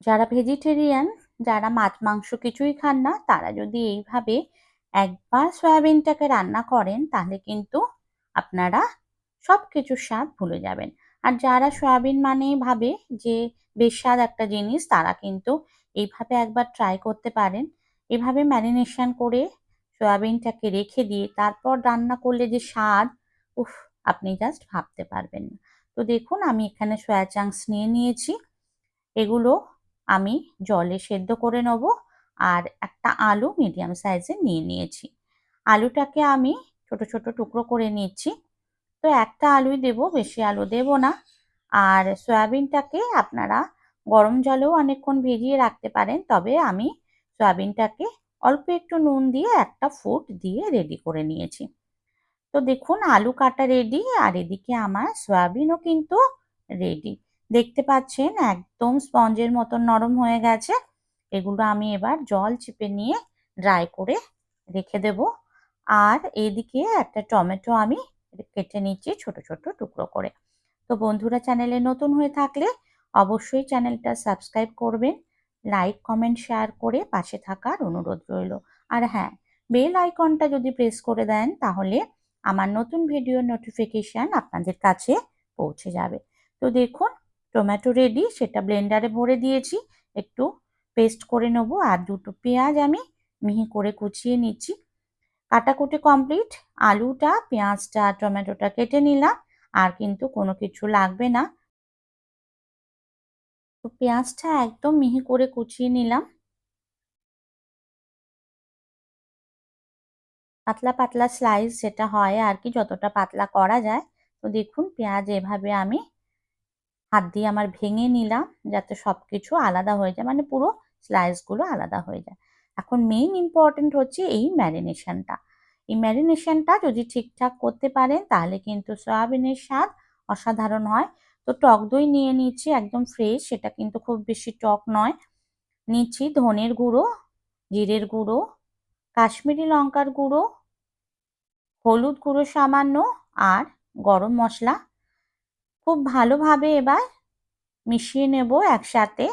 যারা ভেজিটেরিয়ান যারা মাছ, মাংস কিছুই খান না, তারা যদি এইভাবে একবার সয়াবিনটাকে রান্না করেন, তাহলে কিন্তু আপনারা সব কিছুর স্বাদ ভুলে যাবেন। আর যারা সয়াবিন মানে ভাবে যে বেস্বাদ একটা জিনিস, তারা কিন্তু এইভাবে একবার ট্রাই করতে পারেন। এভাবে ম্যারিনেশন করে সয়াবিনটাকে রেখে দিয়ে তারপর রান্না করলে যে স্বাদ, উফ, আপনি জাস্ট ভাবতে পারবেন না। তো দেখুন, আমি এখানে সয়া চাংস নিয়ে নিয়েছি। এগুলো আমি জলে সেদ্ধ করে নেব আর একটা আলু মিডিয়াম সাইজে নিয়ে নিয়েছি। আলুটাকে আমি ছোট ছোট টুকরো করে নিচ্ছি। তো একটা আলুই দেব, বেশি আলু দেব না। আর সয়াবিনটাকে আপনারা গরম জলেও অনেকক্ষণ ভিজিয়ে রাখতে পারেন, তবে আমি সয়াবিনটাকে অল্প একটু নুন দিয়ে একটা ফুট দিয়ে রেডি করে নিয়েছি। তো দেখুন, আলু কাটা রেডি আর এদিকে আমার সয়াবিনও কিন্তু রেডি দেখতে পাচ্ছেন একদম স্পঞ্জের মতন নরম হয়ে গেছে। এগুলো আমি এবার জল চিপে নিয়ে ড্রাই করে রেখে দেব। আর এদিকে একটা টমেটো আমি কেটে নিচ্ছি ছোট ছোট টুকরো করে। তো বন্ধুরা, চ্যানেলে নতুন হয়ে থাকলে অবশ্যই চ্যানেলটা সাবস্ক্রাইব করবেন লাইক কমেন্ট শেয়ার করে পাশে থাকার অনুরোধ রইল। আর হ্যাঁ বেল আইকনটা যদি প্রেস করে দেন, তাহলে আমার নতুন ভিডিও নোটিফিকেশান আপনাদের কাছে পৌঁছে যাবে। তো দেখুন টমেটো রেডি সেটা ব্লেন্ডারে ভরে দিয়েছি। একটু পেস্ট করে নেব আর দুটো পেঁয়াজ আমি মিহি করে কুচিয়ে নিচ্ছি। কাটাকুটি কমপ্লিট আলুটা, পেঁয়াজটা, টমেটোটা কেটে নিলাম, আর কিন্তু কোনো কিছু লাগবে না। তো পেঁয়াজটা একদম মিহি করে কুচিয়ে নিলাম। পাতলা পাতলা স্লাইস যেটা হয় আর কি, যতটা পাতলা করা যায়। তো দেখুন পেঁয়াজ এভাবে আমি হাত দিয়ে আমার ভেঙে নিলাম যাতে সব কিছু আলাদা হয়ে যায় মানে পুরো স্লাইসগুলো আলাদা হয়ে যায়। এখন মেইন ইম্পর্টেন্ট হচ্ছে এই ম্যারিনেশনটা এই ম্যারিনেশনটা যদি ঠিকঠাক করতে পারেন তাহলে কিন্তু সয়াবিনের স্বাদ অসাধারণ হয়। তো টক দই নিয়ে নিচ্ছি, একদম ফ্রেশ সেটা কিন্তু খুব বেশি টক নয়। নিচ্ছি ধনের গুঁড়ো, জিরের গুঁড়ো, কাশ্মীরি লঙ্কার গুঁড়ো, হলুদ গুঁড়ো সামান্য, আর গরম মশলা খুব ভালোভাবে এবার মিশিয়ে নেব একসাথে।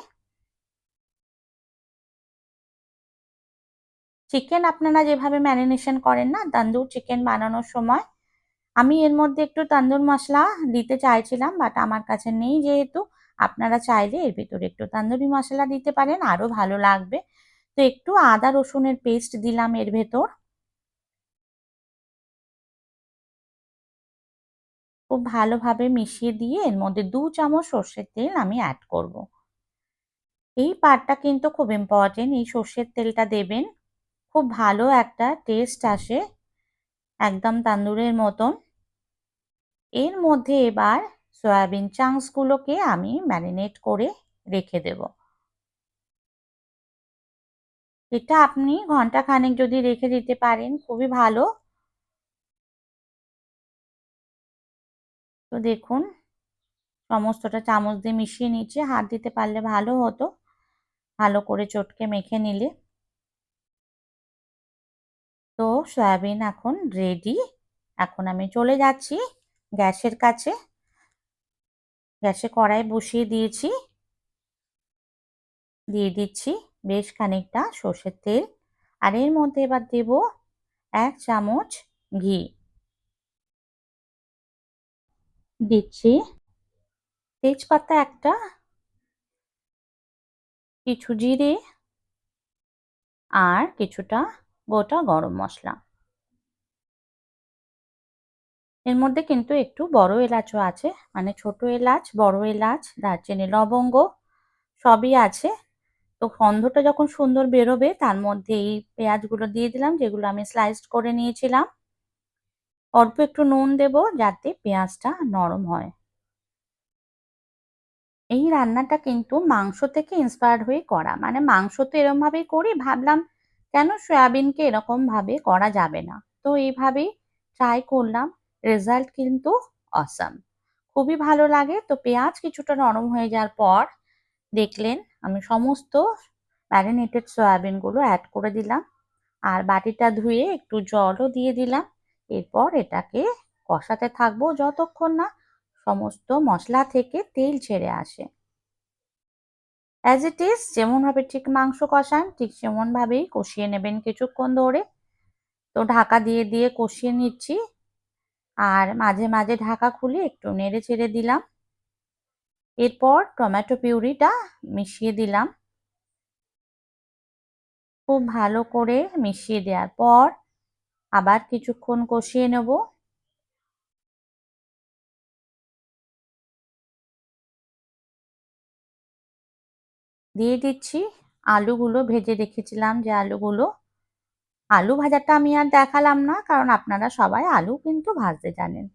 চিকেন আপনারা যেভাবে ম্যারিনেশন করেন না, তান্দুর চিকেন বানানোর সময়। আমি এর মধ্যে একটু তান্দুর মশলা দিতে চাইছিলাম বাট আমার কাছে নেই যেহেতু। আপনারা চাইলে এর ভিতরে একটু তান্দুরি মশলা দিতে পারেন, আরও ভালো লাগবে। তো একটু আদা রসুনের পেস্ট দিলাম এর ভেতর। খুব ভালোভাবে মিশিয়ে দিয়ে এর মধ্যে দু চামচ সর্ষের তেল আমি অ্যাড করব। এই পার্টটা কিন্তু খুব ইম্পর্টেন্ট এই সর্ষের তেলটা দেবেন, খুব ভালো একটা টেস্ট আসে, একদম তান্দুরের মতন। এর মধ্যে এবার সয়াবিন চাংসগুলোকে আমি ম্যারিনেট করে রেখে দেব। এটা আপনি ঘণ্টা খানেক যদি রেখে দিতে পারেন, খুবই ভালো। তো দেখুন, সমস্তটা চামচ দিয়ে মিশিয়ে নিচ্ছে হাত দিতে পারলে ভালো হতো। ভালো করে চটকে মেখে নিলে। তো সয়াবিন এখন রেডি এখন আমি চলে যাচ্ছি গ্যাসের কাছে। গ্যাসে কড়াই বসিয়ে দিয়েছি। দিয়ে দিচ্ছি বেশ খানিকটা সর্ষের তেল। আর এর মধ্যে এবার দেব এক চামচ ঘি। দিচ্ছি। তেজপাতা একটা, কিছু জিরে আর কিছুটা গোটা গরম মশলা। এর মধ্যে কিন্তু একটু বড় এলাচও আছে মানে ছোট এলাচ, বড় এলাচ, দারচিনি, লবঙ্গ সবই আছে। তো গন্ধটা যখন সুন্দর বেরোবে, তার মধ্যে এই পেঁয়াজগুলো দিয়ে দিলাম, যেগুলো আমি স্লাইসড করে নিয়েছিলাম। অল্প একটু নুন দেব যাতে পেঁয়াজটা নরম হয়। এই রান্নাটা কিন্তু মাংস থেকে ইন্সপায়ার্ড হয়ে করা। মানে মাংস তো এরমভাবেই করি, ভাবলাম কেন সয়াবিনকে এরকমভাবে করা যাবে না? তো এইভাবেই ট্রাই করলাম রেজাল্ট কিন্তু অসাম খুবই ভালো লাগে। তো পেঁয়াজ কিছুটা নরম হয়ে যাওয়ার পর দেখলেন আমি সমস্ত ম্যারিনেটেড সয়াবিনগুলো অ্যাড করে দিলাম। আর বাটিটা ধুয়ে একটু জলও দিয়ে দিলাম। এরপর এটাকে কষাতে থাকব যতক্ষণ না সমস্ত মশলা থেকে তেল ছেড়ে আসে। অ্যাজ ইট ইজ যেমনভাবে ঠিক মাংস কষান, ঠিক সেমনভাবেই কষিয়ে নেবেন কিছুক্ষণ ধরে। তো ঢাকা দিয়ে দিয়ে কষিয়ে নিচ্ছি। আর মাঝে মাঝে ঢাকা খুলে একটু নেড়ে ছেড়ে দিলাম। এরপর টমেটো পিউরিটা মিশিয়ে দিলাম। খুব ভালো করে মিশিয়ে দেওয়ার পর আবার কিছুক্ষণ কষিয়ে নেব। দিয়ে দিচ্ছি আলুগুলো, ভেজে রেখেছিলাম যে আলুগুলো। আলু ভাজাটা আমি আর দেখালাম না, কারণ আপনারা সবাই আলু কিন্তু ভাজতে জানেন।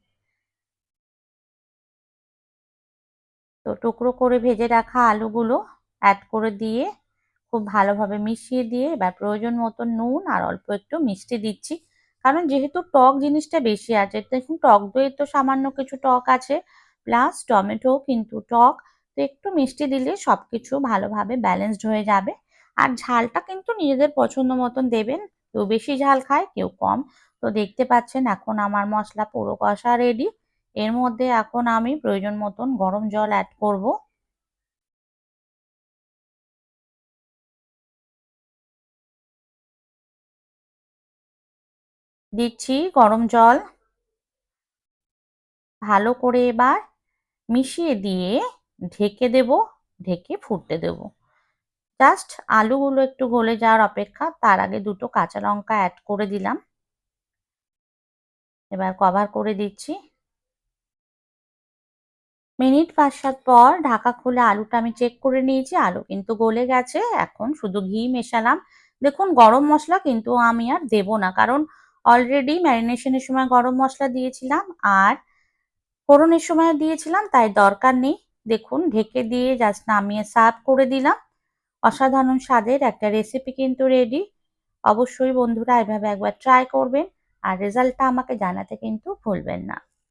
তো টুকরো করে ভেজে রাখা আলুগুলো অ্যাড করে দিয়ে খুব ভালোভাবে মিশিয়ে দিয়ে এবার প্রয়োজন মতো নুন আর অল্প একটু মিষ্টি দিচ্ছি। কারণ যেহেতু টক জিনিসটা বেশি আছে, দেখুন টক দই তো সামান্য কিছু টক আছে প্লাস টমেটো কিন্তু টক, তো একটু মিষ্টি দিলে সব কিছু ভালোভাবে ব্যালেন্সড হয়ে যাবে। আর ঝালটা কিন্তু নিজেদের পছন্দ মতন দেবেন, কেউ বেশি ঝাল খায়, কেউ কম। তো দেখতে পাচ্ছেন এখন আমার মশলা পুরো কষা রেডি এর মধ্যে এখন আমি প্রয়োজন মতন গরম জল অ্যাড করব। দিচ্ছি গরম জল। ভালো করে এবার মিশিয়ে দিয়ে ঢেকে দেব, ঢেকে ফুটতে দেব। জাস্ট আলুগুলো একটু গলে যাওয়ার অপেক্ষা, তার আগে দুটো কাঁচা লঙ্কা অ্যাড করে দিলাম। এবার কভার করে দিচ্ছি। মিনিট পাঁচ সাত পর ঢাকা খুলে আলুটা আমি চেক করে নিয়েছি, আলু কিন্তু গলে গেছে। এখন শুধু ঘি মেশালাম। দেখুন, গরম মশলা কিন্তু আমি আর দেব না, কারণ অলরেডি ম্যারিনেশনের সময় গরম মশলা দিয়েছিলাম আর ফোড়নের সময় দিয়েছিলাম, তাই দরকার নেই। দেখুন, ঢেকে দিয়ে জাস্ট নামিয়ে সার্ভ করে দিলাম। অসাধারণ স্বাদের একটা রেসিপি কিন্তু রেডি অবশ্যই বন্ধুরা এভাবে একবার ট্রাই করবেন আর রেজাল্টটা আমাকে জানাতে কিন্তু ভুলবেন না।